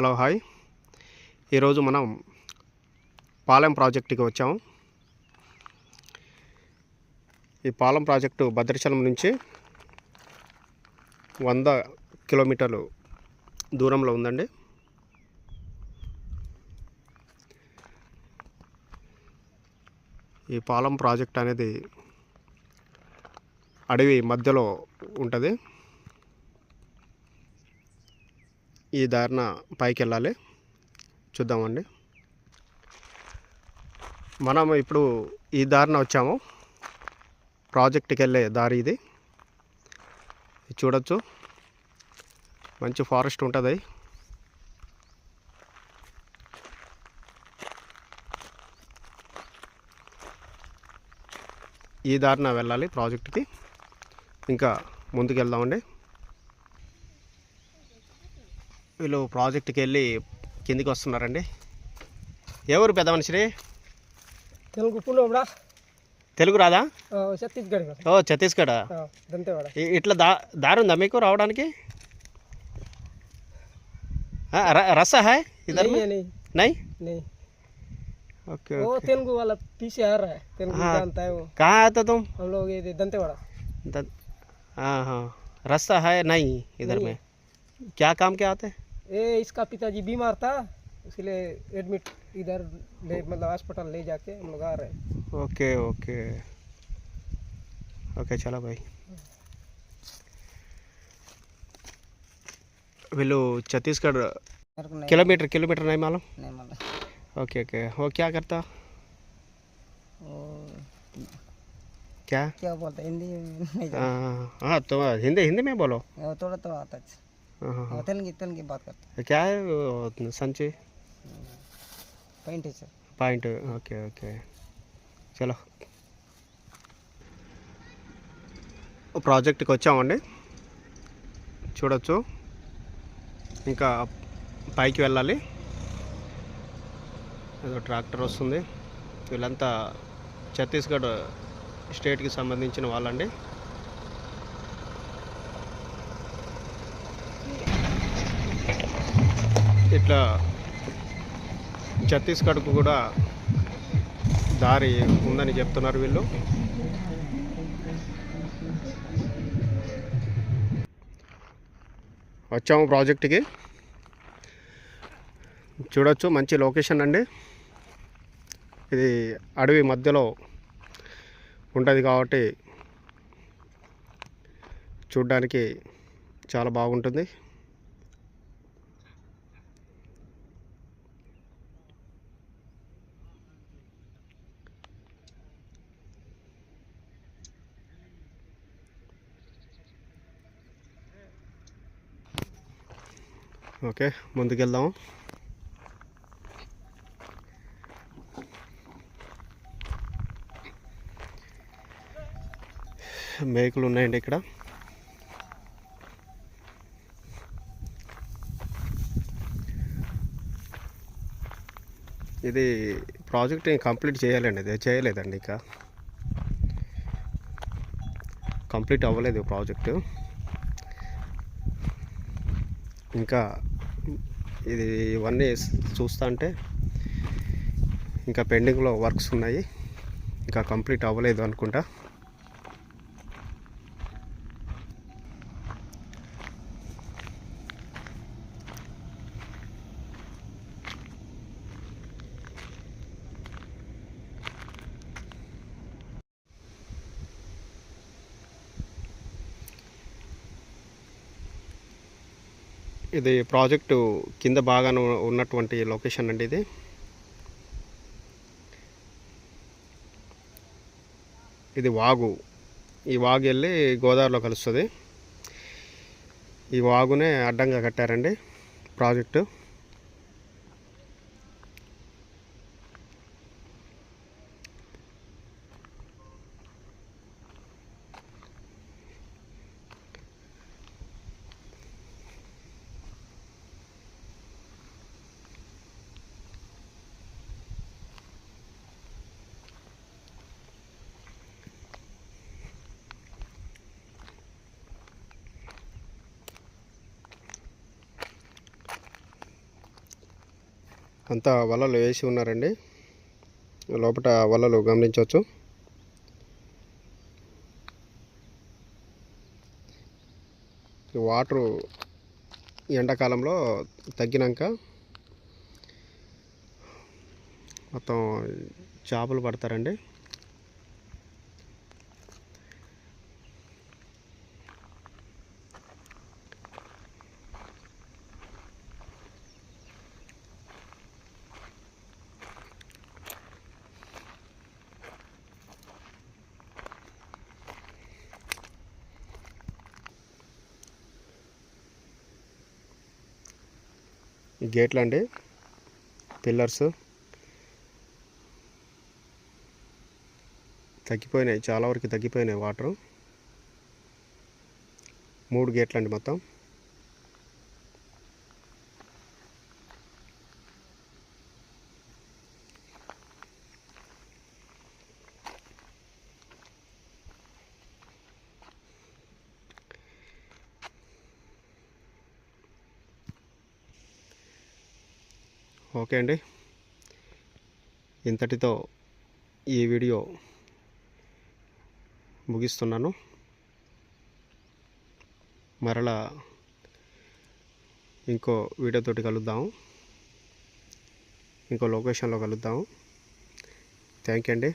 Hello hi. ఈరోజు మనం పాలెం ప్రాజెక్టుకి వచ్చాము. ఈ పాలెం ప్రాజెక్టు భద్రాచలం నుంచి వంద కిలోమీటర్లు దూరంలో ఉందండి. ఈ పాలెం ప్రాజెక్ట్ అనేది అడవి మధ్యలో ఉంటుంది. ఈ దారిన పైకి వెళ్ళాలి చూద్దామండి. మనం ఇప్పుడు ఈ దారిన వచ్చాము. ప్రాజెక్ట్కి వెళ్ళే దారి ఇది. ఇది చూడొచ్చు. మంచి ఫారెస్ట్ ఉంటుంది. ఈ దారిన వెళ్ళాలి ప్రాజెక్ట్కి. ఇంకా ముందుకు వెళ్దామండి వీళ్ళు ప్రాజెక్ట్కి వెళ్ళి కిందికి వస్తున్నారండి ఎవరు పెద్ద మనిషిని తెలుగు పులోబడా తెలుగు రాదా ఛత్తీస్గఢ్ కదా ఓ ఛత్తీస్గఢ్ ఆ, దంతేవాడ ఇ- ఇట్లా దా దారి ఉందా మీకు రావడానికి ఆ, ర- రస్సా హాయ్ ఇద్దరు नहीं है, नहीं నై नहीं ఓకే वो तेलुगु वाला पीछे आ रहा है तेलुगु हाँ। जानता है वो कहाँ आता तुम हम लोग ये दंतेवाड़ा द- हाँ हाँ रास्ता है नहीं इधर नहीं में क्या काम क्या आते ये इसका पिताजी बीमार था इसलिए एडमिट इधर ले मतलब अस्पताल ले जाके हम लोग आ रहे हैं ఓకే ఓకే ఓకే చాలా బాయ్ వీళ్ళు ఛత్తీస్గఢ్ मेरे को नहीं किलोमीटर किलोमीटर नहीं मालूम नहीं मालूम ओके ओके वो क्या करता वो क्या क्या बोलते हैं हिंदी में नहीं जानते। हाँ हाँ तो हिंदी हिंदी में बोलो वो थोड़ा तो आता है हाँ, हाँ, वो तेलुगु तेलुगु बात करते हाँ। क्या है वो संची हैं पेंट है सर పాయింట్ ఓకే ఓకే చలో ప్రాజెక్ట్కి వచ్చామండి చూడొచ్చు ఇంకా పైకి వెళ్ళాలి ఏదో ట్రాక్టర్ వస్తుంది వీళ్ళంతా ఛత్తీస్గఢ్ స్టేట్కి సంబంధించిన వాళ్ళండి ఇట్లా ఛత్తీస్గఢ్కు కూడా దారి ఉందని చెప్తున్నారు వీళ్ళు. వచ్చాము ప్రాజెక్ట్కి. చూడొచ్చు మంచి లొకేషన్ అండి. ఇది అడవి మధ్యలో ఉంటుంది కాబట్టి చూడ్డానికి చాలా బాగుంటుంది. ఓకే ముందుకెళ్దాం మేకులు ఉన్నాయండి ఇక్కడ. ఇది ప్రాజెక్ట్ కంప్లీట్ చేయాలండి ఇది చేయలేదండి ఇంకా. కంప్లీట్ అవ్వలేదు ప్రాజెక్టు. ఇంకా ఇది ఇవన్నీ చూస్తా అంటే ఇంకా పెండింగ్లో వర్క్స్ ఉన్నాయి. ఇంకా కంప్లీట్ అవ్వలేదు అనుకుంటా. ఇది ప్రాజెక్టు కింద బాగా ఉన్నటువంటి లొకేషన్ అండి ఇది. ఇది వాగు. ఈ వాగు వెళ్ళి గోదావరిలో కలుస్తుంది. ఈ వాగునే అడ్డంగా కట్టారండి ప్రాజెక్టు. అంతా వలలు వేసి ఉన్నారండి. లోపల వలలు గమనించవచ్చు. వాటరు ఎండాకాలంలో తగ్గినాక మొత్తం చేపలు పడతారండి. ఈ గేట్లు అండి పిల్లర్స్. తగ్గిపోయినాయి. చాలా వరకు తగ్గిపోయినాయి వాటర్. మూడు గేట్లు అండి మొత్తం. ఓకే అండి. ఇంతటితో ఈ వీడియో ముగిస్తున్నాను. మరలా ఇంకో వీడియోతోటి కలుద్దాము ఇంకో లొకేషన్లో కలుద్దాము థ్యాంక్ యూ అండి.